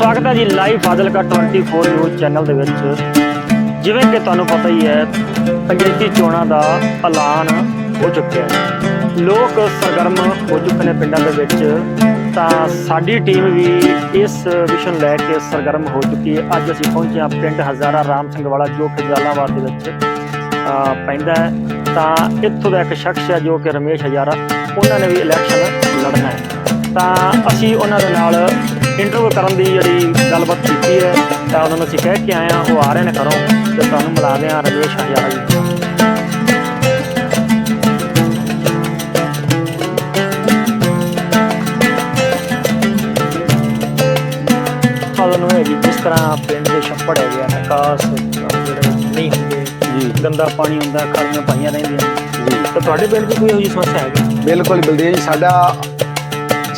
ਸਵਾਗਤ ਹੈ ਜੀ ਲਾਈਵ ਫਾਜ਼ਿਲਕਾ 24 ਨਿਊਜ਼ ਚੈਨਲ ਦੇ ਵਿੱਚ। ਜਿਵੇਂ ਕਿ ਤੁਹਾਨੂੰ ਪਤਾ ਹੀ ਹੈ ਪੰਚਾਇਤੀ ਚੋਣਾਂ ਦਾ ਐਲਾਨ ਹੋ ਚੁੱਕਿਆ ਹੈ। ਲੋਕ ਸਰਗਰਮ ਹੋ ਚੁੱਕੇ ਨੇ ਪਿੰਡਾਂ ਦੇ ਵਿੱਚ। ਤਾਂ ਸਾਡੀ ਟੀਮ ਵੀ ਇਸ ਵਿਸ਼ੇ ਨੂੰ ਲੈ ਕੇ ਸਰਗਰਮ ਹੋ ਚੁੱਕੀ ਹੈ। ਅੱਜ ਅਸੀਂ ਪਹੁੰਚੇ ਹਾਂ ਪਿੰਡ ਹਜ਼ਾਰਾ ਰਾਮ ਸਿੰਘ ਵਾਲਾ, ਜੋ ਕਿ ਜਲਾਲਾਬਾਦ ਦੇ ਵਿੱਚ ਪੈਂਦਾ ਹੈ। ਤਾਂ ਇੱਥੋਂ ਦਾ ਇੱਕ ਸ਼ਖਸ ਹੈ, ਜੋ ਕਿ ਰਮੇਸ਼ ਹਜ਼ਾਰਾ, ਉਹਨਾਂ ਨੇ ਵੀ ਇਲੈਕਸ਼ਨ ਲੜਨਾ ਹੈ। ਤਾਂ ਅਸੀਂ ਉਹਨਾਂ ਦੇ ਨਾਲ ਇੰਟਰਵਿਊ ਕਰਨ ਦੀ ਜਿਹੜੀ ਗੱਲਬਾਤ ਕੀਤੀ ਹੈ ਤਾਂ ਉਹਨਾਂ ਨੂੰ ਅਸੀਂ ਕਹਿ ਕੇ ਆਏ ਹਾਂ ਉਹ ਆ ਰਹੇ ਨੇ ਘਰੋਂ ਤੇ ਤੁਹਾਨੂੰ ਮਿਲਾਦੇ ਹਾਂ ਰਮੇਸ਼ ਹਜ਼ਾਰਾ ਜੀ। ਤੁਹਾਨੂੰ ਹੈ ਜੀ ਜਿਸ ਤਰ੍ਹਾਂ ਪਿੰਡ ਦੇ ਛੱਪੜ ਹੈਗੇ ਆ ਨਿਕਾਸ ਜਿਹੜੇ ਨਹੀਂ ਹੁੰਦੇ ਜੀ। ਗੰਦਾ ਪਾਣੀ ਹੁੰਦਾ ਖਾਲੀਆਂ ਪਾਈਆਂ ਰਹਿੰਦੀਆਂ। ਜੀ। ਤਾਂ ਤੁਹਾਡੇ ਪਿੰਡ 'ਚ ਕੋਈ ਇਹੋ ਜਿਹੀ ਸਮੱਸਿਆ ਹੈਗੀ? ਬਿਲਕੁਲ ਬਲਦੇਵ ਜੀ ਸਾਡਾ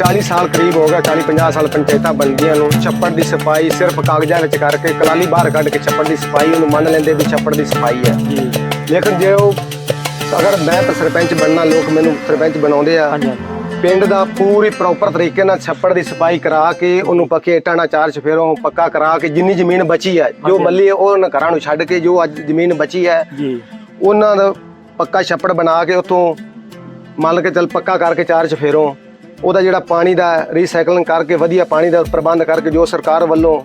40 ਸਾਲ ਕਰੀਬ ਹੋ ਗਿਆ 40 50 ਸਾਲ ਪੰਚਾਇਤਾਂ ਬਣਦੀਆਂ ਨੂੰ ਛੱਪੜ ਦੀ ਸਫ਼ਾਈ ਸਿਰਫ ਕਾਗਜ਼ਾਂ ਵਿੱਚ ਕਰਕੇ ਕਲਾਲੀ ਬਾਹਰ ਕੱਢ ਕੇ ਛੱਪੜ ਦੀ ਸਫ਼ਾਈ ਉਹਨੂੰ ਮੰਨ ਲੈਂਦੇ ਵੀ ਛੱਪੜ ਦੀ ਸਫ਼ਾਈ ਹੈ। ਜੀ। ਲੇਕਿਨ ਜੇ ਉਹ ਅਗਰ ਮੈਂ ਤਾਂ ਸਰਪੰਚ ਬਣਨਾ ਲੋਕ ਮੈਨੂੰ ਸਰਪੰਚ ਬਣਾਉਂਦੇ ਆ। ਪਿੰਡ ਦਾ ਪੂਰੀ ਪ੍ਰੋਪਰ ਤਰੀਕੇ ਨਾਲ ਛੱਪੜ ਦੀ ਸਫ਼ਾਈ ਕਰਾ ਕੇ ਉਹਨੂੰ ਪੱਕੇ ਇੱਟਾਂ ਨਾਲ ਚਾਰ ਚਫੇਰੋਂ ਪੱਕਾ ਕਰਾ ਕੇ ਜਿੰਨੀ ਜ਼ਮੀਨ ਬਚੀ ਹੈ ਜੋ। ਮੱਲੀ ਹੈ ਉਹ ਉਹਨਾਂ ਘਰਾਂ ਨੂੰ ਛੱਡ ਕੇ ਜੋ ਅੱਜ ਜ਼ਮੀਨ ਬਚੀ ਹੈ ਜੀ। ਉਹਨਾਂ ਦਾ ਪੱਕਾ ਛੱਪੜ ਬਣਾ ਕੇ ਉਤੋਂ ਮੰਨ ਕੇ ਚੱਲ ਪੱਕਾ ਕਰਕੇ ਚਾਰ ਚਫੇਰੋਂ ਉਹਦਾ ਜਿਹੜਾ ਪਾਣੀ ਦਾ ਰੀਸਾਈਕਲਿੰਗ ਕਰਕੇ ਵਧੀਆ ਪਾਣੀ ਦਾ ਪ੍ਰਬੰਧ ਕਰਕੇ ਜੋ ਸਰਕਾਰ ਵੱਲੋਂ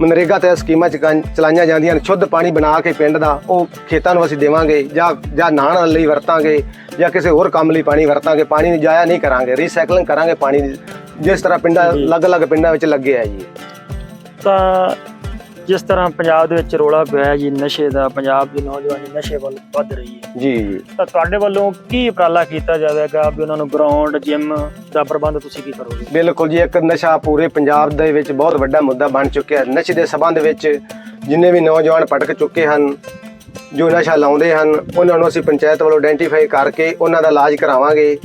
ਮਨਰੇਗਾ ਤੇ ਸਕੀਮਾਂ ਚਲਾਈਆਂ ਜਾਂਦੀਆਂ ਨੇ, ਸ਼ੁੱਧ ਪਾਣੀ ਬਣਾ ਕੇ ਪਿੰਡ ਦਾ, ਉਹ ਖੇਤਾਂ ਨੂੰ ਅਸੀਂ ਦੇਵਾਂਗੇ ਜਾਂ ਜਾਂ ਨਹਾਉਣ ਲਈ ਵਰਤਾਂਗੇ ਜਾਂ ਕਿਸੇ ਹੋਰ ਕੰਮ ਲਈ ਪਾਣੀ ਵਰਤਾਂਗੇ, ਪਾਣੀ ਨੂੰ ਜਾਇਆ ਨਹੀਂ ਕਰਾਂਗੇ ਰੀਸਾਈਕਲਿੰਗ ਕਰਾਂਗੇ ਪਾਣੀ ਦੀ, ਜਿਸ ਤਰ੍ਹਾਂ ਪਿੰਡਾਂ, ਅਲੱਗ-ਅਲੱਗ ਪਿੰਡਾਂ ਵਿੱਚ ਲੱਗੇ ਆ ਜੀ। ਤਾਂ ਜਿਸ ਤਰ੍ਹਾਂ ਪੰਜਾਬ ਦੇ ਵਿੱਚ ਰੋਲਾ ਪਿਆ ਹੈ ਜੀ ਨਸ਼ੇ ਦਾ ਪੰਜਾਬ ਦੀ ਨੌਜਵਾਨੀ ਨਸ਼ੇ ਵੱਲ ਵੱਧ ਰਹੀ ਹੈ। ਜੀ ਜੀ। ਤਾਂ ਤੁਹਾਡੇ ਵੱਲੋਂ ਕੀ ਉਪਰਾਲਾ ਕੀਤਾ ਜਾਵੇਗਾ ਵੀ ਉਹਨਾਂ ਨੂੰ ਗਰਾਊਂਡ ਜਿਮ ਦਾ ਪ੍ਰਬੰਧ ਤੁਸੀਂ ਕੀ ਕਰੋਗੇ? ਬਿਲਕੁਲ ਜੀ ਇੱਕ ਨਸ਼ਾ ਪੂਰੇ ਪੰਜਾਬ ਦੇ ਵਿੱਚ ਬਹੁਤ ਵੱਡਾ ਮੁੱਦਾ ਬਣ ਚੁੱਕਿਆ ਹੈ। ਨਸ਼ੇ ਦੇ ਸਬੰਧ ਵਿੱਚ ਜਿੰਨੇ ਵੀ ਨੌਜਵਾਨ ਭਟਕ ਚੁੱਕੇ ਹਨ ਜੋ ਨਸ਼ਾ ਲਾਉਂਦੇ ਹਨ ਉਹਨਾਂ ਨੂੰ ਅਸੀਂ ਪੰਚਾਇਤ ਵੱਲੋਂ ਆਇਡੈਂਟੀਫਾਈ ਕਰਕੇ ਉਹਨਾਂ ਦਾ ਇਲਾਜ ਕਰਾਵਾਂਗੇ।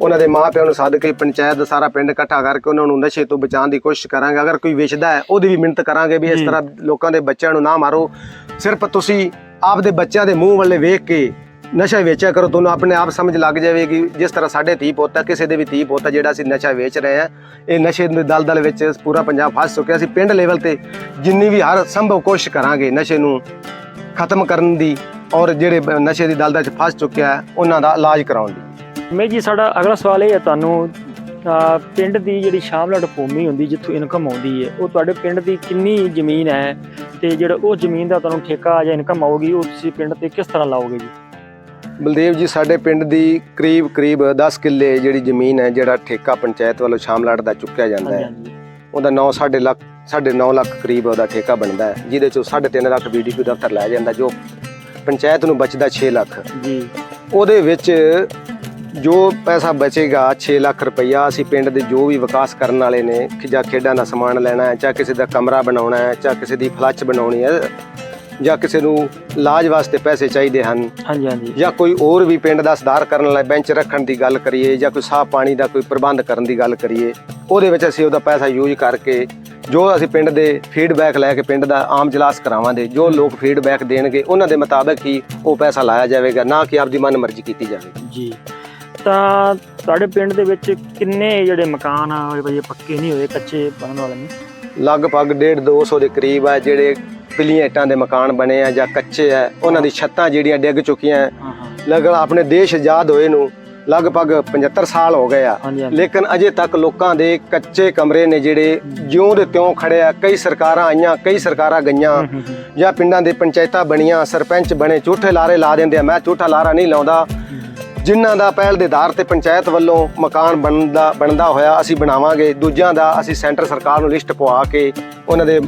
ਉਹਨਾਂ ਦੇ ਮਾਪਿਆਂ ਨੂੰ ਸੱਦ ਕੇ ਪੰਚਾਇਤ ਦਾ ਸਾਰਾ ਪਿੰਡ ਇਕੱਠਾ ਕਰਕੇ ਉਹਨਾਂ ਨੂੰ ਨਸ਼ੇ ਤੋਂ ਬਚਾਉਣ ਦੀ ਕੋਸ਼ਿਸ਼ ਕਰਾਂਗੇ। ਅਗਰ ਕੋਈ ਵੇਚਦਾ ਹੈ ਉਹਦੀ ਵੀ ਮਿਹਨਤ ਕਰਾਂਗੇ ਵੀ ਇਸ। ਤਰ੍ਹਾਂ ਲੋਕਾਂ ਦੇ ਬੱਚਿਆਂ ਨੂੰ ਨਾ ਮਾਰੋ। ਸਿਰਫ ਤੁਸੀਂ ਆਪਦੇ ਬੱਚਿਆਂ ਦੇ ਮੂੰਹ ਵੱਲੇ ਵੇਖ ਕੇ ਨਸ਼ਾ ਵੇਚਿਆ ਕਰੋ ਤੁਹਾਨੂੰ ਆਪਣੇ ਆਪ ਸਮਝ ਲੱਗ ਜਾਵੇਗੀ ਜਿਸ ਤਰ੍ਹਾਂ ਸਾਡੇ ਧੀ ਪੁੱਤ ਕਿਸੇ ਦੇ ਵੀ ਧੀ ਪੁੱਤ ਜਿਹੜਾ ਅਸੀਂ ਨਸ਼ਾ ਵੇਚ ਰਹੇ ਹਾਂ। ਇਹ ਨਸ਼ੇ ਦੇ ਦਲਦਲ ਵਿੱਚ ਪੂਰਾ ਪੰਜਾਬ ਫਸ ਚੁੱਕਿਆ। ਸੀ ਪਿੰਡ ਲੈਵਲ ਤੇ ਜਿੰਨੀ ਵੀ ਹਰ ਸੰਭਵ ਕੋਸ਼ਿਸ਼ ਕਰਾਂਗੇ ਨਸ਼ੇ ਨੂੰ ਖਤਮ ਕਰਨ ਦੀ ਔਰ ਜਿਹੜੇ ਨਸ਼ੇ ਦੀ ਦਲਦਲ 'ਚ ਫਸ ਚੁੱਕਿਆ ਹੈ ਉਹਨਾਂ ਦਾ ਇਲਾਜ ਕਰਾਉਣ ਦੀ। ਮੈਂ ਜੀ ਸਾਡਾ ਅਗਲਾ ਸਵਾਲ ਇਹ ਹੈ ਤੁਹਾਨੂੰ ਪਿੰਡ ਦੀ ਜਿਹੜੀ ਸ਼ਾਮਲਾਟ ਭੂਮੀ ਹੁੰਦੀ ਜਿੱਥੋਂ ਇਨਕਮ ਆਉਂਦੀ ਹੈ ਉਹ ਤੁਹਾਡੇ ਪਿੰਡ ਦੀ ਕਿੰਨੀ ਜ਼ਮੀਨ ਹੈ? ਤੇ ਜਿਹੜਾ ਉਹ ਜ਼ਮੀਨ ਦਾ ਤੁਹਾਨੂੰ ਠੇਕਾ ਜਾਂ ਇਨਕਮ ਆਊਗੀ ਉਹ ਤੁਸੀਂ ਪਿੰਡ ਤੇ ਕਿਸ ਤਰ੍ਹਾਂ ਲਾਓਗੇ ਜੀ? ਬਲਦੇਵ ਜੀ ਸਾਡੇ ਪਿੰਡ ਦੀ ਕਰੀਬ ਕਰੀਬ 10 ਕਿੱਲੇ ਜਿਹੜੀ ਜ਼ਮੀਨ ਹੈ ਜਿਹੜਾ ਠੇਕਾ ਪੰਚਾਇਤ ਵੱਲੋਂ ਸ਼ਾਮਲਾਟ ਦਾ ਚੁੱਕਿਆ ਜਾਂਦਾ ਹੈ। ਉਹਦਾ 9 ਸਾਢੇ ਲੱਖ ਸਾਢੇ 9 ਲੱਖ ਕਰੀਬ ਉਹਦਾ ਠੇਕਾ ਬਣਦਾ ਹੈ ਜਿਹਦੇ ਚੋਂ 3.5 ਲੱਖ ਬੀਡੀਪੀ ਦਫ਼ਤਰ ਲੈ ਜਾਂਦਾ ਜੋ ਪੰਚਾਇਤ ਨੂੰ ਬਚਦਾ 6 ਲੱਖ। ਜੀ। ਉਹਦੇ ਵਿੱਚ ਜੋ ਪੈਸਾ ਬਚੇਗਾ 6 ਲੱਖ ਰੁਪਈਆ ਅਸੀਂ ਪਿੰਡ ਦੇ ਜੋ ਵੀ ਵਿਕਾਸ ਕਰਨ ਵਾਲੇ ਨੇ ਜਾਂ ਖੇਡਾਂ ਦਾ ਸਮਾਨ ਲੈਣਾ ਹੈ ਜਾਂ ਕਿਸੇ ਦਾ ਕਮਰਾ ਬਣਾਉਣਾ ਹੈ ਜਾਂ ਕਿਸੇ ਦੀ ਫਲੱਚ ਬਣਾਉਣੀ ਹੈ ਜਾਂ ਕਿਸੇ ਨੂੰ ਇਲਾਜ ਵਾਸਤੇ ਪੈਸੇ ਚਾਹੀਦੇ ਹਨ ਹਾਂਜੀ ਹਾਂਜੀ। ਜਾਂ ਕੋਈ ਹੋਰ ਵੀ ਪਿੰਡ ਦਾ ਸੁਧਾਰ ਕਰਨ ਲਈ ਬੈਂਚ ਰੱਖਣ ਦੀ ਗੱਲ ਕਰੀਏ ਜਾਂ ਕੋਈ ਸਾਫ਼ ਪਾਣੀ ਦਾ ਕੋਈ ਪ੍ਰਬੰਧ ਕਰਨ ਦੀ ਗੱਲ ਕਰੀਏ ਉਹਦੇ ਵਿੱਚ ਅਸੀਂ ਉਹਦਾ ਪੈਸਾ ਯੂਜ਼ ਕਰਕੇ ਜੋ ਅਸੀਂ ਪਿੰਡ ਦੇ ਫੀਡਬੈਕ ਲੈ ਕੇ ਪਿੰਡ ਦਾ ਆਮ ਜਲਾਸ ਕਰਾਵਾਂਗੇ ਜੋ ਲੋਕ ਫੀਡਬੈਕ ਦੇਣਗੇ ਉਹਨਾਂ ਦੇ ਮੁਤਾਬਕ ਹੀ ਉਹ ਪੈਸਾ ਲਾਇਆ ਜਾਵੇਗਾ ਨਾ ਕਿ ਆਪਦੀ ਮਨਮਰਜ਼ੀ ਕੀਤੀ ਜਾਵੇਗੀ। ਜੀ। ਤਾਂ ਤੁਹਾਡੇ ਪਿੰਡ ਦੇ ਵਿੱਚ ਕਿੰਨੇ ਜਿਹੜੇ ਮਕਾਨ ਆ ਉਹ ਅਜੇ ਪੱਕੇ ਨਹੀਂ ਹੋਏ ਕੱਚੇ ਬਣਨ ਵਾਲੇ ਨੇ। ਲਗਭਗ 1.5 200 ਦੇ ਕਰੀਬ ਆ ਜਿਹੜੇ ਪਿਲੀਆਂ ਇੱਟਾਂ ਦੇ ਮਕਾਨ ਬਣੇ ਆ ਜਾਂ ਕੱਚੇ ਆ ਉਹਨਾਂ ਦੀ ਛੱਤਾਂ ਜਿਹੜੀਆਂ ਡਿੱਗ ਚੁੱਕੀਆਂ। ਲਗਭਗ ਆਪਣੇ ਦੇਸ਼ ਆਜ਼ਾਦ ਹੋਏ ਨੂੰ ਲਗਭਗ 75 ਸਾਲ ਹੋ ਗਏ ਆ। ਲੇਕਿਨ ਅਜੇ ਤੱਕ ਲੋਕਾਂ ਦੇ ਕੱਚੇ ਕਮਰੇ ਨੇ ਜਿਹੜੇ ਜਿਉਂ ਦੇ ਤਿਉਂ ਖੜੇ ਆ ਕਈ ਸਰਕਾਰਾਂ ਆਈਆਂ ਕਈ ਸਰਕਾਰਾਂ ਗਈਆਂ। ਜਾਂ ਪਿੰਡਾਂ ਦੇ ਪੰਚਾਇਤਾਂ ਬਣੀਆਂ ਸਰਪੰਚ ਬਣੇ ਝੂਠੇ ਲਾਰੇ ਲਾ ਦਿੰਦੇ ਆ ਮੈਂ ਝੂਠਾ ਲਾਰਾ ਨਹੀਂ ਲਾਉਂਦਾ। ਜਿਨ੍ਹਾਂ ਦਾ ਪਹਿਲ ਦੇ ਆਧਾਰ ਤੇ ਪੰਚਾਇਤ ਵੱਲੋਂ ਮਕਾਨ ਬਣਦਾ ਬਣਦਾ ਹੋਇਆ ਅਸੀਂ ਬਣਾਵਾਂਗੇ ਦੂਜਿਆਂ ਦਾ ਅਸੀਂ ਸੈਂਟਰ ਸਰਕਾਰ ਨੂੰ ਲਿਸਟ ਪਵਾ ਕੇ ਉਹਨਾਂ ਦੇ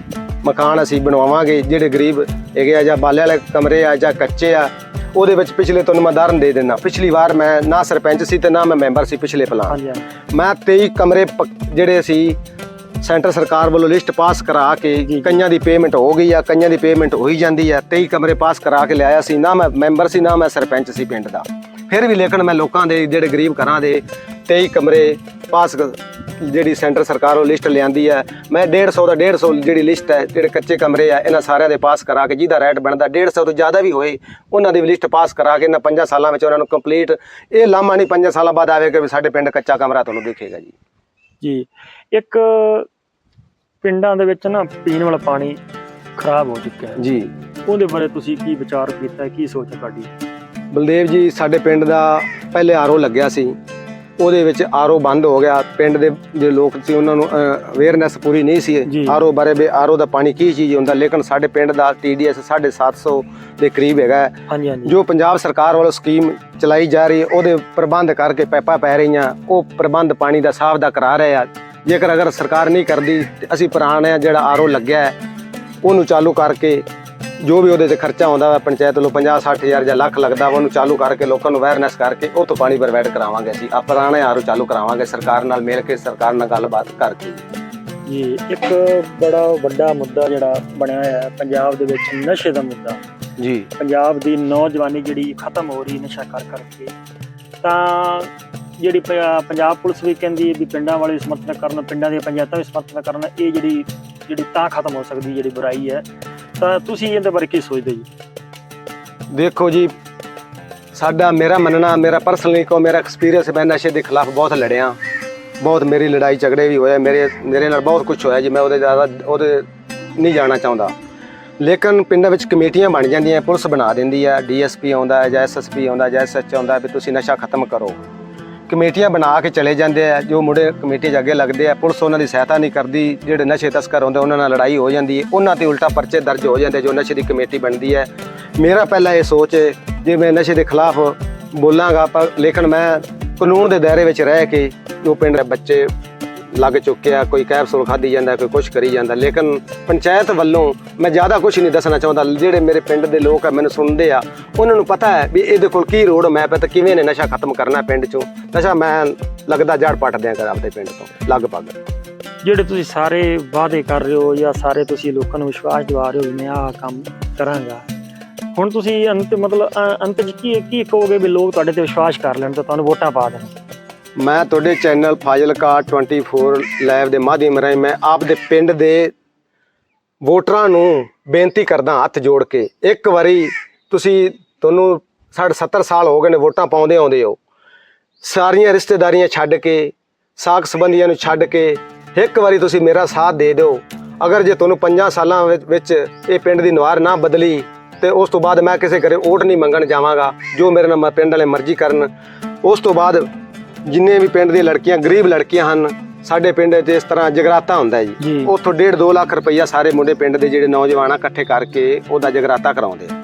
ਮਕਾਨ ਅਸੀਂ ਬਣਵਾਵਾਂਗੇ ਜਿਹੜੇ ਗਰੀਬ ਹੈਗੇ ਆ ਜਾਂ ਬਾਲੇ ਵਾਲੇ ਕਮਰੇ ਆ ਜਾਂ ਕੱਚੇ ਆ ਉਹਦੇ ਵਿੱਚ ਪਿਛਲੇ ਤੁਹਾਨੂੰ ਮੈਂ ਉਦਾਹਰਨ ਦੇ ਦਿੰਦਾ। ਪਿਛਲੀ ਵਾਰ ਮੈਂ ਨਾ ਸਰਪੰਚ ਸੀ ਤੇ ਨਾ ਮੈਂ ਮੈਂਬਰ ਸੀ ਪਿਛਲੇ ਪਲਾਨ। ਮੈਂ 23 ਕਮਰੇ ਜਿਹੜੇ ਅਸੀਂ ਸੈਂਟਰ ਸਰਕਾਰ ਵੱਲੋਂ ਲਿਸਟ ਪਾਸ ਕਰਾ ਕੇ। ਕਈਆਂ ਦੀ ਪੇਮੈਂਟ ਹੋ ਗਈ ਆ ਕਈਆਂ ਦੀ ਪੇਮੈਂਟ ਹੋਈ ਜਾਂਦੀ ਆ 23 ਕਮਰੇ ਪਾਸ ਕਰਾ ਕੇ ਲਿਆਇਆ ਸੀ ਨਾ ਮੈਂ ਮੈਂਬਰ ਸੀ ਨਾ ਮੈਂ ਸਰਪੰਚ ਸੀ ਪਿੰਡ ਦਾ। ਫਿਰ ਵੀ ਲੇਕਿਨ ਮੈਂ ਲੋਕਾਂ ਦੇ ਜਿਹੜੇ ਗਰੀਬ ਘਰਾਂ ਦੇ 23 ਕਮਰੇ ਪਾਸ ਜਿਹੜੀ ਸੈਂਟਰ ਸਰਕਾਰ ਉਹ ਲਿਸਟ ਲਿਆਂਦੀ ਹੈ। ਮੈਂ 150 ਦਾ 150 ਜਿਹੜੀ ਲਿਸਟ ਹੈ ਜਿਹੜੇ ਕੱਚੇ ਕਮਰੇ ਆ ਇਹਨਾਂ ਸਾਰਿਆਂ ਦੇ ਪਾਸ ਕਰਾ ਕੇ ਜਿਹਦਾ ਰੇਟ ਬਣਦਾ 150 ਤੋਂ ਜ਼ਿਆਦਾ ਵੀ ਹੋਏ ਉਹਨਾਂ ਦੀ ਲਿਸਟ ਪਾਸ ਕਰਾ ਕੇ ਇਹਨਾਂ 5 ਸਾਲਾਂ ਵਿੱਚ ਉਹਨਾਂ ਨੂੰ ਕੰਪਲੀਟ ਇਹ ਲਾਮਾ ਨਹੀਂ 5 ਸਾਲਾਂ ਬਾਅਦ ਆਵੇਗਾ ਵੀ ਸਾਡੇ ਪਿੰਡ ਕੱਚਾ ਕਮਰਾ ਤੁਹਾਨੂੰ ਦੇਖੇਗਾ ਜੀ। ਜੀ ਇੱਕ ਪਿੰਡਾਂ ਦੇ ਵਿੱਚ ਨਾ ਪੀਣ ਵਾਲਾ ਪਾਣੀ ਖਰਾਬ ਹੋ ਚੁੱਕਿਆ ਹੈ। ਜੀ। ਉਹਦੇ ਬਾਰੇ ਤੁਸੀਂ ਕੀ ਵਿਚਾਰ ਕੀਤਾ ਕੀ ਸੋਚ ਤੁਹਾਡੀ? ਬਲਦੇਵ ਜੀ ਸਾਡੇ ਪਿੰਡ ਦਾ ਪਹਿਲੇ ਆਰਓ ਲੱਗਿਆ ਸੀ। ਉਹਦੇ ਵਿੱਚ ਆਰਓ ਬੰਦ ਹੋ ਗਿਆ। ਪਿੰਡ ਦੇ ਜੇ ਲੋਕ ਸੀ ਉਹਨਾਂ ਨੂੰ ਅਵੇਅਰਨੈਸ ਪੂਰੀ ਨਹੀਂ। ਸੀ। ਆਰਓ ਬਾਰੇ ਵੀ ਆਰਓ ਦਾ ਪਾਣੀ ਕੀ ਚੀਜ਼ ਹੁੰਦਾ? ਲੇਕਿਨ ਸਾਡੇ ਪਿੰਡ ਦਾ TDS 750 ਦੇ ਕਰੀਬ ਹੈਗਾ। ਜੋ ਪੰਜਾਬ ਸਰਕਾਰ ਵੱਲੋਂ ਸਕੀਮ ਚਲਾਈ ਜਾ ਰਹੀ ਹੈ ਉਹਦੇ ਪ੍ਰਬੰਧ ਕਰਕੇ ਪੈਪਾਂ ਪੈ ਰਹੀਆਂ। ਉਹ ਪ੍ਰਬੰਧ ਪਾਣੀ ਦਾ ਸਾਫ਼ ਦਾ ਕਰਾ ਰਹੇ ਆ। ਜੇਕਰ ਅਗਰ ਸਰਕਾਰ ਨਹੀਂ ਕਰਦੀ ਅਸੀਂ ਪੁਰਾਣਾ ਜਿਹੜਾ ਆਰਓ ਲੱਗਿਆ ਉਹਨੂੰ ਚਾਲੂ ਕਰਕੇ ਜੋ ਵੀ ਉਹਦੇ ਤੇ ਖਰਚਾ ਆਉਂਦਾ ਵਾ ਪੰਚਾਇਤ ਵੱਲੋਂ 50 60 ਹਜ਼ਾਰ ਜਾਂ ਲੱਖ ਲੱਗਦਾ ਵਾ ਉਹਨੂੰ ਚਾਲੂ ਕਰਕੇ ਲੋਕਾਂ ਨੂੰ ਅਵੇਅਰਨੈਸ ਕਰਕੇ ਉਹ ਤੋਂ ਪਾਣੀ ਪ੍ਰੋਵਾਈਡ ਕਰਾਵਾਂਗੇ ਅਸੀਂ। ਆ ਪੁਰਾਣੇ ਆਰਓ ਚਾਲੂ ਕਰਾਵਾਂਗੇ ਸਰਕਾਰ ਨਾਲ ਮਿਲ ਕੇ ਸਰਕਾਰ ਨਾਲ ਗੱਲਬਾਤ ਕਰਕੇ। ਜੀ ਇੱਕ ਬੜਾ ਵੱਡਾ ਮੁੱਦਾ ਜਿਹੜਾ ਬਣਿਆ ਹੋਇਆ ਹੈ ਪੰਜਾਬ ਦੇ ਵਿੱਚ ਨਸ਼ੇ ਦਾ ਮੁੱਦਾ। ਜੀ। ਪੰਜਾਬ ਦੀ ਨੌਜਵਾਨੀ ਜਿਹੜੀ ਖਤਮ ਹੋ ਰਹੀ ਨਸ਼ਾ ਕਰ ਕਰਕੇ। ਤਾਂ ਜਿਹੜੀ ਪੰਜਾਬ ਪੁਲਿਸ ਵੀ ਕਹਿੰਦੀ ਹੈ ਵੀ ਪਿੰਡਾਂ ਵਾਲੇ ਸਮਰਥਨ ਕਰਨ ਪਿੰਡਾਂ ਦੀਆਂ ਪੰਚਾਇਤਾਂ ਵੀ ਸਮਰਥਨ ਕਰਨ ਇਹ ਜਿਹੜੀ ਜਿਹੜੀ ਤਾਂ ਖਤਮ ਹੋ ਸਕਦੀ ਜਿਹੜੀ ਬੁਰਾਈ ਹੈ ਤਾਂ ਤੁਸੀਂ ਇਹਦੇ ਬਾਰੇ ਕੀ ਸੋਚਦੇ ਜੀ? ਦੇਖੋ ਜੀ, ਸਾਡਾ ਮੇਰਾ ਮੰਨਣਾ, ਮੇਰਾ ਪਰਸਨਲੀ ਕੋ ਮੇਰਾ ਐਕਸਪੀਰੀਅੰਸ ਮੈਂ ਨਸ਼ੇ ਦੇ ਖਿਲਾਫ ਬਹੁਤ ਲੜਿਆ। ਬਹੁਤ ਮੇਰੀ ਲੜਾਈ ਝਗੜੇ ਵੀ ਹੋਏ, ਮੇਰੇ ਮੇਰੇ ਨਾਲ ਬਹੁਤ ਕੁਝ ਹੋਇਆ ਜੀ, ਮੈਂ ਉਹਦੇ ਜ਼ਿਆਦਾ, ਉਹਦੇ ਨਹੀਂ ਜਾਣਾ ਚਾਹੁੰਦਾ। ਲੇਕਿਨ ਪਿੰਡਾਂ ਵਿੱਚ ਕਮੇਟੀਆਂ ਬਣ ਜਾਂਦੀਆਂ, ਪੁਲਿਸ ਬਣਾ ਦਿੰਦੀ ਹੈ ਡੀਐਸਪੀ ਆਉਂਦਾ ਹੈ ਜਾਂ ਐਸਐਸਪੀ ਆਉਂਦਾ ਜਾਂ ਐਸਐਚ ਆਉਂਦਾ ਵੀ ਤੁਸੀਂ ਨਸ਼ਾ ਖਤਮ ਕਰੋ। ਕਮੇਟੀਆਂ ਬਣਾ ਕੇ ਚਲੇ ਜਾਂਦੇ ਆ, ਜੋ ਮੁੰਡੇ ਕਮੇਟੀ 'ਚ ਅੱਗੇ ਲੱਗਦੇ ਆ, ਪੁਲਿਸ ਉਹਨਾਂ ਦੀ ਸਹਾਇਤਾ ਨਹੀਂ ਕਰਦੀ, ਜਿਹੜੇ ਨਸ਼ੇ ਤਸਕਰ ਹੁੰਦੇ ਉਹਨਾਂ ਨਾਲ ਲੜਾਈ ਹੋ ਜਾਂਦੀ ਹੈ ਉਹਨਾਂ ਤੇ ਉਲਟਾ ਪਰਚੇ ਦਰਜ ਹੋ ਜਾਂਦੇ ਜੋ ਨਸ਼ੇ ਦੀ ਕਮੇਟੀ ਬਣਦੀ ਹੈ। ਮੇਰਾ ਪਹਿਲਾ ਇਹ ਸੋਚ ਹੈ ਜੇ ਮੈਂ ਨਸ਼ੇ ਦੇ ਖਿਲਾਫ ਬੋਲਾਂਗਾ, ਪਰ ਲੇਕਿਨ ਮੈਂ ਕਾਨੂੰਨ ਦੇ ਦਾਇਰੇ ਵਿੱਚ ਰਹਿ ਕੇ ਜੋ ਪਿੰਡ ਦੇ ਬੱਚੇ ਲੱਗ ਚੁੱਕਿਆ, ਕੋਈ ਕੈਪਸੂਲ ਖਾਦੀ ਜਾਂਦਾ, ਕੋਈ ਕੁਝ ਕਰੀ ਜਾਂਦਾ। ਲੇਕਿਨ ਪੰਚਾਇਤ ਵੱਲੋਂ ਮੈਂ ਜ਼ਿਆਦਾ ਕੁਝ ਨਹੀਂ ਦੱਸਣਾ ਚਾਹੁੰਦਾ। ਜਿਹੜੇ ਮੇਰੇ ਪਿੰਡ ਦੇ ਲੋਕ ਆ, ਮੈਨੂੰ ਸੁਣਦੇ ਆ, ਉਹਨਾਂ ਨੂੰ ਪਤਾ ਹੈ ਵੀ ਇਹਦੇ ਕੋਲ ਕੀ ਰੋਡ ਮੈਪ ਹੈ ਤੇ ਕਿਵੇਂ ਨੇ ਨਸ਼ਾ ਖਤਮ ਕਰਨਾ ਪਿੰਡ ਚੋਂ। ਨਸ਼ਾ ਮੈਂ ਲੱਗਦਾ ਜੜ ਪੱਟ ਦਿਆਂ ਕਰ ਆਪਦੇ ਪਿੰਡ ਤੋਂ, ਲਗਭਗ। ਜਿਹੜੇ ਤੁਸੀਂ ਸਾਰੇ ਵਾਅਦੇ ਕਰ ਰਹੇ ਹੋ ਜਾਂ ਸਾਰੇ ਤੁਸੀਂ ਲੋਕਾਂ ਨੂੰ ਵਿਸ਼ਵਾਸ ਦਿਵਾ ਰਹੇ ਹੋ ਵੀ ਮੈਂ ਆਹ ਕੰਮ ਕਰਾਂਗਾ, ਹੁਣ ਤੁਸੀਂ ਅੰਤ ਮਤਲਬ, ਅ- ਅੰਤ ਕੀ ਕੀ ਕਹੋਗੇ ਵੀ ਲੋਕ ਤੁਹਾਡੇ ਤੇ ਵਿਸ਼ਵਾਸ ਕਰ ਲੈਣ ਤਾਂ ਤੁਹਾਨੂੰ ਵੋਟਾਂ ਪਾ ਦੇਣ? ਮੈਂ ਤੁਹਾਡੇ ਚੈਨਲ ਫਾਜ਼ਿਲਕਾ 24 ਲਾਈਵ ਦੇ ਮਾਧਿਅਮ ਰਾਹੀਂ ਮੈਂ ਆਪ ਦੇ ਪਿੰਡ ਦੇ ਵੋਟਰਾਂ ਨੂੰ ਬੇਨਤੀ ਕਰਦਾ ਹੱਥ ਜੋੜ ਕੇ। ਇੱਕ ਵਾਰੀ ਤੁਸੀਂ ਤੁਹਾਨੂੰ 60 70 ਸਾਲ ਹੋ ਗਏ ਨੇ ਵੋਟਾਂ ਪਾਉਂਦੇ ਆਉਂਦੇ ਹੋ। ਸਾਰੀਆਂ ਰਿਸ਼ਤੇਦਾਰੀਆਂ ਛੱਡ ਕੇ ਸਾਕ ਸੰਬੰਧੀਆਂ ਨੂੰ ਛੱਡ ਕੇ ਇੱਕ ਵਾਰੀ ਤੁਸੀਂ ਮੇਰਾ ਸਾਥ ਦੇ ਦਿਓ। ਅਗਰ ਜੇ ਤੁਹਾਨੂੰ 5 ਸਾਲਾਂ ਵਿੱਚ- ਇਹ ਪਿੰਡ ਦੀ ਨੁਹਾਰ ਨਾ ਬਦਲੀ ਤੇ ਉਸ ਤੋਂ ਬਾਅਦ ਮੈਂ ਕਿਸੇ ਘਰੇ ਵੋਟ ਨਹੀਂ ਮੰਗਣ ਜਾਵਾਂਗਾ, ਜੋ ਮੇਰੇ ਨਾਲ ਪਿੰਡ ਵਾਲੇ ਮਰਜ਼ੀ ਕਰਨ, ਉਸ ਤੋਂ ਬਾਅਦ ਜਿੰਨੇ ਵੀ ਪਿੰਡ ਦੀਆਂ ਲੜਕੀਆਂ ਗਰੀਬ ਲੜਕੀਆਂ ਹਨ ਸਾਡੇ ਪਿੰਡ 'ਚ ਇਸ ਤਰ੍ਹਾਂ ਜਗਰਾਤਾ ਹੁੰਦਾ ਜੀ। ਉੱਥੋਂ 1.5 2 ਲੱਖ ਰੁਪਈਆ ਸਾਰੇ ਮੁੰਡੇ ਪਿੰਡ ਦੇ ਜਿਹੜੇ ਨੌਜਵਾਨ ਆ ਇਕੱਠੇ ਕਰਕੇ ਉਹਦਾ ਜਗਰਾਤਾ ਕਰਾਉਂਦੇ ਆ।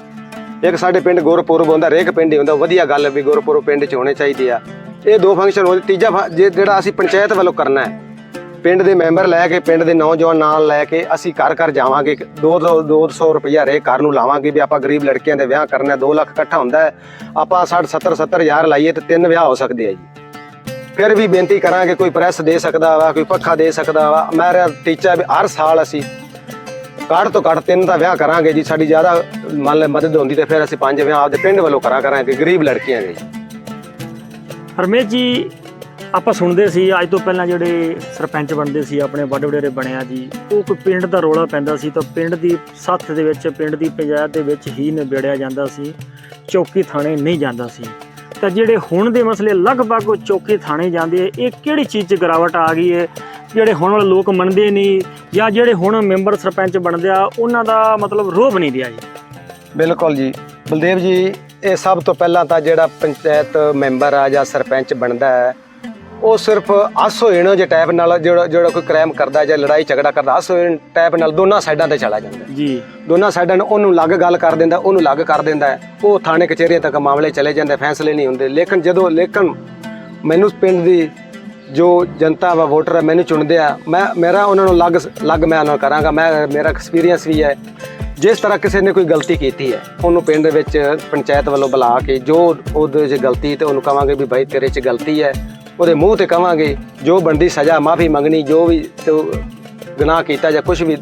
ਇੱਕ ਸਾਡੇ ਪਿੰਡ ਗੁਰਪੁਰਬ ਹੁੰਦਾ ਹਰੇਕ ਪਿੰਡ ਹੀ ਹੁੰਦਾ ਵਧੀਆ ਗੱਲ ਵੀ ਗੁਰਪੁਰਬ ਪਿੰਡ 'ਚ ਹੋਣੇ ਚਾਹੀਦੇ ਆ। ਇਹ ਦੋ ਫੰਕਸ਼ਨ ਹੋਏ ਤੀਜਾ ਜਿਹੜਾ ਅਸੀਂ ਪੰਚਾਇਤ ਵੱਲੋਂ ਕਰਨਾ ਹੈ ਪਿੰਡ ਦੇ ਮੈਂਬਰ ਲੈ ਕੇ ਪਿੰਡ ਦੇ ਨੌਜਵਾਨ ਨਾਲ ਲੈ ਕੇ ਅਸੀਂ ਘਰ ਘਰ ਜਾਵਾਂਗੇ 2 200 ਰੁਪਈਆ ਰੇ ਘਰ ਨੂੰ ਲਾਵਾਂਗੇ ਵੀ ਆਪਾਂ ਗਰੀਬ ਲੜਕੀਆਂ ਦੇ ਵਿਆਹ ਕਰਨਾ 2 ਲੱਖ ਇਕੱਠਾ ਹੁੰਦਾ ਹੈ ਆਪਾਂ 60 70 70 ਹਜ਼ਾਰ ਲਾਈਏ ਤੇ ਤਿੰਨ ਵਿਆਹ ਹੋ ਸਕਦੇ ਆ ਜੀ। ਫਿਰ ਵੀ ਬੇਨਤੀ ਕਰਾਂਗੇ, ਕੋਈ ਪ੍ਰੈਸ ਦੇ ਸਕਦਾ ਵਾ, ਕੋਈ ਪੱਖਾ ਦੇ ਸਕਦਾ ਵਾ। ਮੇਰਾ ਟੀਚਾ ਵੀ ਹਰ ਸਾਲ ਅਸੀਂ ਘੱਟ ਤੋਂ ਘੱਟ ਤਿੰਨ ਦਾ ਵਿਆਹ ਕਰਾਂਗੇ ਜੀ, ਸਾਡੀ ਜ਼ਿਆਦਾ ਮੰਨ ਲੈ ਮਦਦ ਹੁੰਦੀ ਤੇ ਫਿਰ ਅਸੀਂ ਪੰਜ ਵਿਆਹ ਆਪਦੇ ਪਿੰਡ ਵੱਲੋਂ ਕਰਾ ਕਰਾਂਗੇ, ਗਰੀਬ ਲੜਕੀਆਂ ਦੇ। ਹਰਮੇਸ਼ ਜੀ, ਆਪਾਂ ਸੁਣਦੇ ਸੀ, ਅੱਜ ਤੋਂ ਪਹਿਲਾਂ ਜਿਹੜੇ ਸਰਪੰਚ ਬਣਦੇ ਸੀ, ਆਪਣੇ ਵੱਡੇ ਵਡੇਰੇ ਬਣਿਆ ਜੀ, ਉਹ ਕੋਈ ਪਿੰਡ ਦਾ ਰੋਲਾ ਪੈਂਦਾ ਸੀ ਤਾਂ ਪਿੰਡ ਦੀ ਸੱਥ ਦੇ ਵਿੱਚ, ਪਿੰਡ ਦੀ ਪੰਚਾਇਤ ਦੇ ਵਿੱਚ ਹੀ ਨਿਬੇੜਿਆ ਜਾਂਦਾ ਸੀ, ਚੌਕੀ ਥਾਣੇ ਨਹੀਂ ਜਾਂਦਾ ਸੀ। ਤਾਂ ਜਿਹੜੇ ਹੁਣ ਦੇ ਮਸਲੇ ਲਗਭਗ ਉਹ ਚੌਕੀ ਥਾਣੇ ਜਾਂਦੇ ਆ। ਇਹ ਕਿਹੜੀ ਚੀਜ਼ 'ਚ ਗਿਰਾਵਟ ਆ ਗਈ ਹੈ ਜਿਹੜੇ ਹੁਣ ਵਾਲੇ ਲੋਕ ਮੰਨਦੇ ਨਹੀਂ ਜਾਂ ਜਿਹੜੇ ਹੁਣ ਮੈਂਬਰ ਸਰਪੰਚ ਬਣਦੇ ਆ, ਉਹਨਾਂ ਦਾ ਮਤਲਬ ਰੋਬ ਨਹੀਂ ਰਿਹਾ ਜੀ। ਬਿਲਕੁਲ ਜੀ। ਬਲਦੇਵ ਜੀ, ਇਹ ਸਭ ਤੋਂ ਪਹਿਲਾਂ ਤਾਂ ਜਿਹੜਾ ਪੰਚਾਇਤ ਮੈਂਬਰ ਆ ਜਾਂ ਸਰਪੰਚ ਬਣਦਾ ਹੈ ਉਹ ਸਿਰਫ ਆਸੋਇਣ ਜੇ ਟਾਈਪ ਨਾਲ ਜਿਹੜਾ ਜਿਹੜਾ ਕੋਈ ਕ੍ਰਾਈਮ ਕਰਦਾ ਜਾਂ ਲੜਾਈ ਝਗੜਾ ਕਰਦਾ ਆਸੋਇਣ ਟਾਈਪ ਨਾਲ ਦੋਨਾਂ ਸਾਈਡਾਂ ਤੇ ਚਲਾ ਜਾਂਦਾ। ਜੀ ਦੋਨਾਂ ਸਾਈਡਾਂ ਨੂੰ ਉਹਨੂੰ ਲੱਗ ਗੱਲ ਕਰ ਦਿੰਦਾ ਉਹਨੂੰ ਲੱਗ ਕਰ ਦਿੰਦਾ। ਉਹ ਥਾਣੇ ਕਚਹਿਰੀਆਂ ਤੱਕ ਮਾਮਲੇ ਚਲੇ ਜਾਂਦੇ ਫੈਸਲੇ ਨਹੀਂ ਹੁੰਦੇ ਲੇਕਿਨ ਜਦੋਂ ਲੇਕਿਨ ਮੈਨੂੰ ਪਿੰਡ ਦੀ ਜੋ ਜਨਤਾ ਵਾ ਵੋਟਰ ਹੈ ਮੈਨੂੰ ਚੁਣਦੇ ਆ ਮੈਂ ਮੇਰਾ ਉਹਨਾਂ ਨੂੰ ਲੱਗ ਲੱਗ ਮੈਂ ਨਾਲ ਕਰਾਂਗਾ ਮੈਂ ਮੇਰਾ ਐਕਸਪੀਰੀਅੰਸ ਵੀ ਹੈ ਜਿਸ ਤਰ੍ਹਾਂ ਕਿਸੇ ਨੇ ਕੋਈ ਗਲਤੀ ਕੀਤੀ ਹੈ ਉਹਨੂੰ ਪਿੰਡ ਵਿੱਚ ਪੰਚਾਇਤ ਵੱਲੋਂ ਬੁਲਾ ਕੇ ਜੋ ਉਹਦੇ 'ਚ ਗਲਤੀ ਤੇ ਉਹਨੂੰ ਕਵਾਂਗੇ ਵੀ ਭਾਈ ਤੇਰੇ 'ਚ ਗਲਤੀ ਹੈ ਉਹਦੇ ਮੂੰਹ ਤੇ ਕਵਾਂਗੇ ਜੋ ਬਣਦੀ ਸਜ਼ਾ ਮਾਫੀ ਮੰਗਣੀ ਜੋ ਵੀ ਤੂੰ ਗੁਨਾਹ ਕੀਤਾ ਜਾਂ ਕੁਝ ਵੀ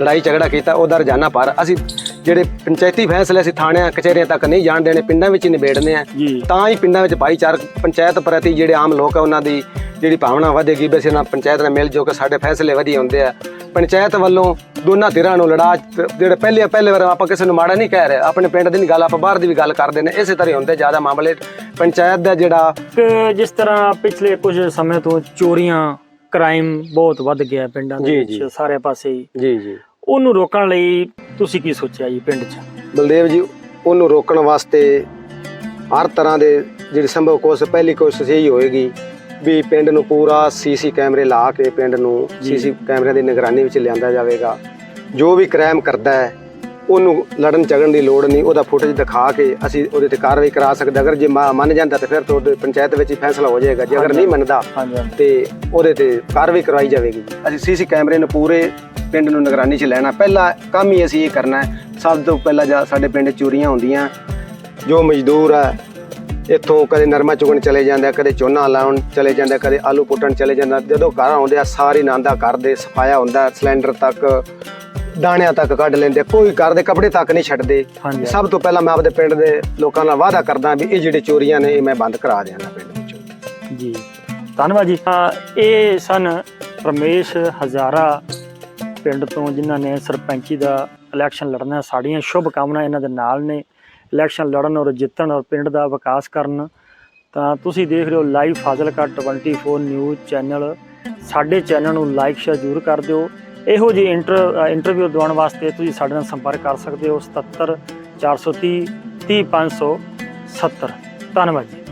ਲੜਾਈ ਝਗੜਾ ਕੀਤਾ ਉਹਦਾ ਰੋਜ਼ਾਨਾ ਪਰ ਅਸੀਂ ਜਿਹੜੇ ਪੰਚਾਇਤੀ ਫੈਸਲੇ ਅਸੀਂ ਥਾਣਿਆਂ ਕਚਹਿਰੀਆਂ ਤੱਕ ਨਹੀਂ ਜਾਣ ਦੇਣੇ ਪਿੰਡਾਂ ਵਿੱਚ ਹੀ ਨਿਬੇੜਨੇ ਆ। ਤਾਂ ਹੀ ਪਿੰਡਾਂ ਵਿੱਚ ਭਾਈਚਾਰਕ ਪੰਚਾਇਤ ਪ੍ਰਤੀ ਜਿਹੜੇ ਆਮ ਲੋਕ ਆ ਉਹਨਾਂ ਦੀ ਜਿਹੜੀ ਭਾਵਨਾ ਵਧੇਗੀ ਅਸੀਂ ਨਾਲ ਪੰਚਾਇਤ ਨਾਲ ਮਿਲ ਜੋ ਕੇ ਸਾਡੇ ਫੈਸਲੇ ਵਧੀਆ ਹੁੰਦੇ ਆ। ਪੰਚਾਇਤ ਵੱਲੋਂ ਦੋਨਾਂ ਧਿਰਾਂ ਨੂੰ ਲੜਾ ਜਿਹੜੇ ਪਹਿਲੇ ਪਹਿਲੇ ਵਾਰ ਆਪਾਂ ਕਿਸੇ ਨੂੰ ਮਾੜਾ ਨਹੀਂ ਕਹਿ ਰਹੇ ਆਪਣੇ ਪਿੰਡ ਦੀ ਨਹੀਂ ਗੱਲ ਆਪਾਂ ਬਾਹਰ ਦੀ ਵੀ ਗੱਲ ਕਰਦੇ ਨੇ ਇਸੇ ਤਰ੍ਹਾਂ ਹੀ ਹੁੰਦੇ ਜ਼ਿਆਦਾ ਮਾਮਲੇ। ਪੰਚਾਇਤ ਦਾ ਜਿਹੜਾ ਜਿਸ ਤਰ੍ਹਾਂ ਪਿਛਲੇ ਕੁਝ ਸਮੇਂ ਤੋਂ ਚੋਰੀਆਂ ਕ੍ਰਾਈਮ ਬਹੁਤ ਵੱਧ ਗਿਆ ਪਿੰਡਾਂ ਦੇ ਵਿੱਚ। ਸਾਰੇ ਪਾਸੇ ਹੀ। ਜੀ ਜੀ। ਉਹਨੂੰ ਰੋਕਣ ਲਈ ਤੁਸੀਂ ਕੀ ਸੋਚਿਆ ਜੀ ਪਿੰਡ 'ਚ? ਬਲਦੇਵ ਜੀ ਉਹਨੂੰ ਰੋਕਣ ਵਾਸਤੇ ਹਰ ਤਰ੍ਹਾਂ ਦੇ ਜਿਹੜੀ ਸੰਭਵ ਕੋਸ਼ਿਸ਼ ਪਹਿਲੀ ਕੋਸ਼ਿਸ਼ ਇਹੀ ਹੋਏਗੀ ਵੀ ਪਿੰਡ ਨੂੰ ਪੂਰਾ ਸੀਸੀ ਕੈਮਰੇ ਲਾ ਕੇ ਪਿੰਡ ਨੂੰ। ਸੀਸੀ ਕੈਮਰਿਆਂ ਦੀ ਨਿਗਰਾਨੀ ਵਿੱਚ ਲਿਆਂਦਾ ਜਾਵੇਗਾ। ਜੋ ਵੀ ਕ੍ਰਾਈਮ ਕਰਦਾ ਹੈ ਉਹਨੂੰ ਲੜਨ ਝਗੜਨ ਦੀ ਲੋੜ ਨਹੀਂ ਉਹਦਾ ਫੁਟੇਜ ਦਿਖਾ ਕੇ ਅਸੀਂ ਉਹਦੇ ਤੇ ਕਾਰਵਾਈ ਕਰਾ ਸਕਦੇ। ਅਗਰ ਜੇ ਮੰਨ ਜਾਂਦਾ ਤਾਂ ਫਿਰ ਤਾਂ ਪੰਚਾਇਤ ਵਿੱਚ ਹੀ ਫੈਸਲਾ ਹੋ ਜਾਏਗਾ। ਜੇ ਅਗਰ ਨਹੀਂ ਮੰਨਦਾ ਤੇ ਉਹਦੇ ਤੇ ਕਾਰਵਾਈ ਕਰਵਾਈ ਜਾਵੇਗੀ। ਅਸੀਂ ਸੀਸੀ ਕੈਮਰੇ ਨੂੰ ਪੂਰੇ ਪਿੰਡ ਨੂੰ ਨਿਗਰਾਨੀ 'ਚ ਲੈਣਾ। ਪਹਿਲਾ ਕੰਮ ਹੀ ਅਸੀਂ ਇਹ ਕਰਨਾ ਹੈ। ਸਭ ਤੋਂ ਪਹਿਲਾਂ ਜਾਂ ਸਾਡੇ ਪਿੰਡ ਚੋਰੀਆਂ ਹੁੰਦੀਆਂ। ਜੋ ਮਜ਼ਦੂਰ ਆ ਇੱਥੋਂ ਕਦੇ ਨਰਮਾ ਚੁਗਣ ਚਲੇ ਜਾਂਦੇ ਕਦੇ ਝੋਨਾ ਲਾਉਣ ਚਲੇ ਜਾਂਦੇ ਕਦੇ ਆਲੂ ਪੁੱਟਣ ਚਲੇ ਜਾਂਦੇ। ਜਦੋਂ ਘਰ ਆਉਂਦੇ ਆ ਸਾਰੀ ਨਾਂਦਾ ਕਰਦੇ ਸਫਾਇਆ ਹੁੰਦਾ ਸਿਲੰਡਰ ਤੱਕ ਦਾਣਿਆਂ ਤੱਕ ਕੱਢ ਲੈਂਦੇ। ਕੋਈ ਘਰ ਦੇ ਕੱਪੜੇ ਤੱਕ ਨਹੀਂ ਛੱਡਦੇ। ਹਾਂਜੀ। ਸਭ ਤੋਂ ਪਹਿਲਾਂ ਮੈਂ ਆਪਦੇ ਪਿੰਡ ਦੇ ਲੋਕਾਂ ਨਾਲ ਵਾਅਦਾ ਕਰਦਾ ਵੀ ਇਹ ਜਿਹੜੇ ਚੋਰੀਆਂ ਨੇ ਇਹ ਮੈਂ ਬੰਦ ਕਰਾ ਦੇਣਾ ਪਿੰਡ ਵਿੱਚੋਂ। ਜੀ। ਧੰਨਵਾਦ ਜੀ। ਇਹ ਸਨ ਰਮੇਸ਼ ਹਜ਼ਾਰਾ ਪਿੰਡ ਤੋਂ ਜਿਨ੍ਹਾਂ ਨੇ ਸਰਪੰਚੀ ਦਾ ਇਲੈਕਸ਼ਨ ਲੜਨਾ ਸਾਡੀਆਂ ਸ਼ੁਭ ਕਾਮਨਾ ਇਹਨਾਂ ਦੇ ਨਾਲ ਨੇ। ਇਲੈਕਸ਼ਨ ਲੜਨ ਔਰ ਜਿੱਤਣ ਔਰ ਪਿੰਡ ਦਾ ਵਿਕਾਸ ਕਰਨ। ਤਾਂ ਤੁਸੀਂ ਦੇਖ ਰਹੇ ਹੋ ਲਾਈਵ ਫਾਜ਼ਿਲਕਾ 24 ਨਿਊਜ਼ ਚੈਨਲ ਸਾਡੇ ਚੈਨਲ ਨੂੰ ਲਾਈਕ ਸ਼ੇਅਰ ਜ਼ਰੂਰ ਕਰ ਦਿਓ। ਇਹੋ ਜਿਹੀ ਇੰਟਰ ਇੰਟਰਵਿਊ ਦਿਵਾਉਣ ਵਾਸਤੇ ਤੁਸੀਂ ਸਾਡੇ ਨਾਲ ਸੰਪਰਕ ਕਰ ਸਕਦੇ ਹੋ। 77 430 30570 ਧੰਨਵਾਦ ਜੀ।